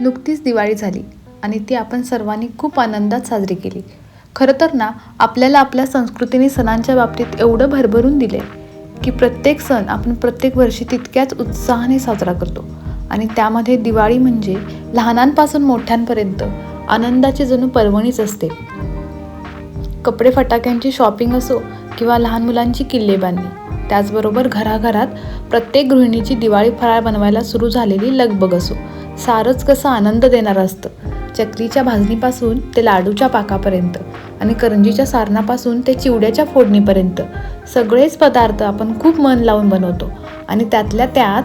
नुकतीच दिवाळी झाली आणि ती आपण सर्वांनी खूप आनंदात साजरी केली. खरं तर ना आपल्याला आपल्या संस्कृतीने सणांच्या बाबतीत एवढं भरभरून दिले की प्रत्येक सण आपण प्रत्येक वर्षी तितक्याच उत्साहाने साजरा करतो. आणि त्यामध्ये दिवाळी म्हणजे लहानांपासून मोठ्यांपर्यंत आनंदाची जणू पर्वणीच असते. कपडे फटाक्यांची शॉपिंग असो किंवा लहान मुलांची किल्ले बांधणी त्याचबरोबर घराघरात प्रत्येक गृहिणीची दिवाळी फराळ बनवायला सुरू झालेली लगबग असो. सारंच कसं आनंद देणारं असतं. चक्रीच्या भाजणीपासून ते लाडूच्या पाकापर्यंत आणि करंजीच्या सारणापासून ते चिवड्याच्या फोडणीपर्यंत. सगळेच पदार्थ आपण खूप मन लावून बनवतो आणि त्यातल्या त्यात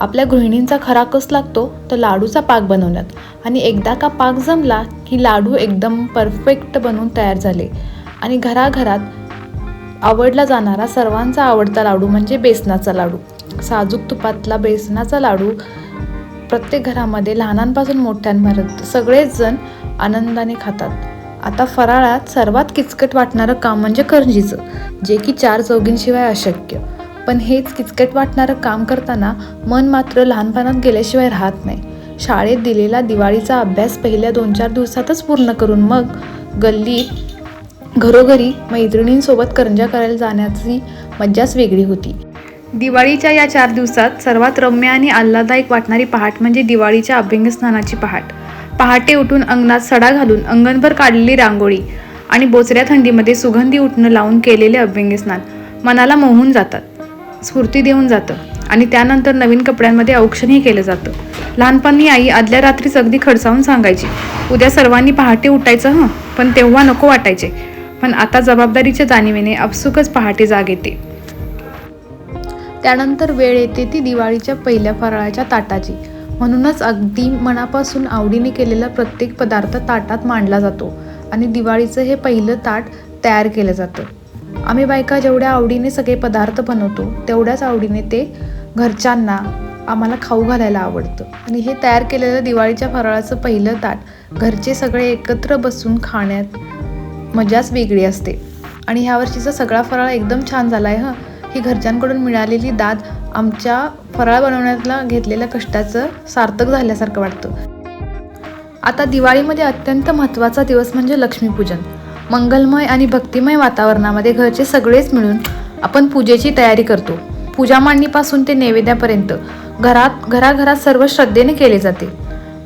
आपल्या गृहिणींचा खरा कस लागतो तर लाडूचा पाक बनवण्यात. आणि एकदा का पाक जमला की लाडू एकदम परफेक्ट बनवून तयार झाले. आणि घराघरात आवडला जाणारा सर्वांचा आवडता लाडू म्हणजे बेसनाचा लाडू. साजूक तुपातला बेसनाचा लाडू प्रत्येक घरामध्ये लहानांपासून मोठ्यांपर्यंत सगळेच जण आनंदाने खातात. आता फराळात सर्वात किचकट वाटणारं काम म्हणजे करंजीचं जे की चार चौघींशिवाय अशक्य. पण हेच किचकट वाटणारं काम करताना मन मात्र लहानपणात गेल्याशिवाय राहत नाही. शाळेत दिलेला दिवाळीचा अभ्यास पहिल्या दोन चार दिवसातच पूर्ण करून मग गल्लीत घरोघरी मैत्रिणींसोबत करंजा करायला जाण्याची मज्जाच वेगळी होती. दिवाळीच्या या चार दिवसात सर्वात रम्य आणि आल्हाददायक वाटणारी पहाट म्हणजे दिवाळीच्या अभ्यंगस्नानाची पहाट. पहाटे उठून अंगणात सडा घालून अंगणभर काढलेली रांगोळी आणि बोचऱ्या थंडीमध्ये सुगंधी उठणं लावून केलेले अभ्यंगस्नान. मनाला मोहून जातात स्फूर्ती देऊन जातं आणि त्यानंतर नवीन कपड्यांमध्ये औक्षणही केलं जातं. लहानपणी आई आदल्या रात्रीच अगदी खडसावून सांगायची उद्या सर्वांनी पहाटे उठायचं हं? पण तेव्हा नको वाटायचे. पण आता जबाबदारीच्या जाणीवेने आपसुकच पहाटे जाग येते. त्यानंतर वेळ येते ती दिवाळीच्या पहिल्या फराळाच्या ताटाची. म्हणूनच अगदी मनापासून आवडीने केलेला प्रत्येक पदार्थ ताटात मांडला जातो आणि दिवाळीचं हे पहिलं ताट तयार केलं जातं. आम्ही बायका जेवढ्या आवडीने सगळे पदार्थ बनवतो तेवढ्याच आवडीने ते घरच्यांना आम्हाला खाऊ घालायला आवडतं. आणि हे तयार केलेलं दिवाळीच्या फराळाचं पहिलं ताट घरचे सगळे एकत्र बसून खाण्यात मजाच वेगळी असते. आणि ह्या वर्षीचा सगळा फराळ एकदम छान झाला आहे हं. ही घरच्यांकडून मिळालेली दाद आमच्या फराळ बनवण्यातला घेतलेल्या कष्टाचं सार्थक झाल्यासारखं वाटतं. आता दिवाळीमध्ये अत्यंत महत्त्वाचा दिवस म्हणजे लक्ष्मीपूजन. मंगलमय आणि भक्तिमय वातावरणामध्ये घरचे सगळेच मिळून आपण पूजेची तयारी करतो. पूजा मांडणीपासून ते नैवेद्यापर्यंत घरात घराघरात सर्व श्रद्धेने केले जाते.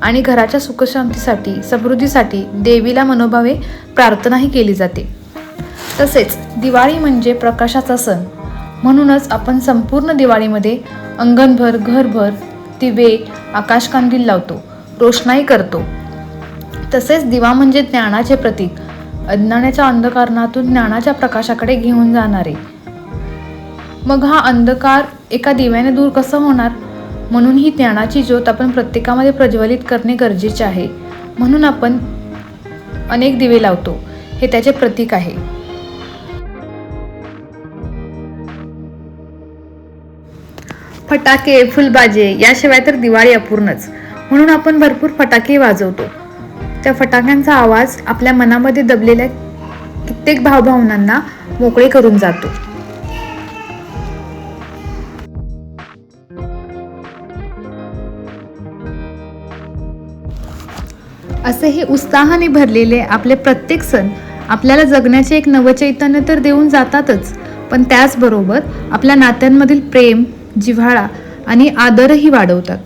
आणि घराच्या सुखशांतीसाठी समृद्धीसाठी देवीला मनोभावे प्रार्थनाही केली जाते. तसेच दिवाळी म्हणजे प्रकाशाचा सण. म्हणूनच आपण संपूर्ण दिवाळीमध्ये अंगणभर घरभर दिवे आकाशकांदील लावतो रोषणाई करतो. तसेच दिवा म्हणजे ज्ञानाचे प्रतीक अज्ञानाच्या अंधकारणातून ज्ञानाच्या प्रकाशाकडे घेऊन जाणारे. मग हा अंधकार एका दिव्याने दूर कसं होणार? म्हणून ही ज्ञानाची ज्योत आपण प्रत्येकामध्ये प्रज्वलित करणे गरजेचे आहे. म्हणून आपण अनेक दिवे लावतो. हे त्याचे प्रतीक आहे. फटाके फुलबाजे याशिवाय तर दिवाळी अपूर्णच. म्हणून आपण भरपूर फटाके वाजवतो. त्या फटाक्यांचा आवाज आपल्या मनामध्ये दबलेल्या कित्येक भावभावनांना मोकळे करून जातो. असे हे उत्साहाने भरलेले आपले प्रत्येक सण आपल्याला जगण्याचे एक नवचैतन्य तर देऊन जातातच. पण त्याचबरोबर आपल्या नात्यांमधील प्रेम जिव्हाळा आणि आदरही वाढवतात.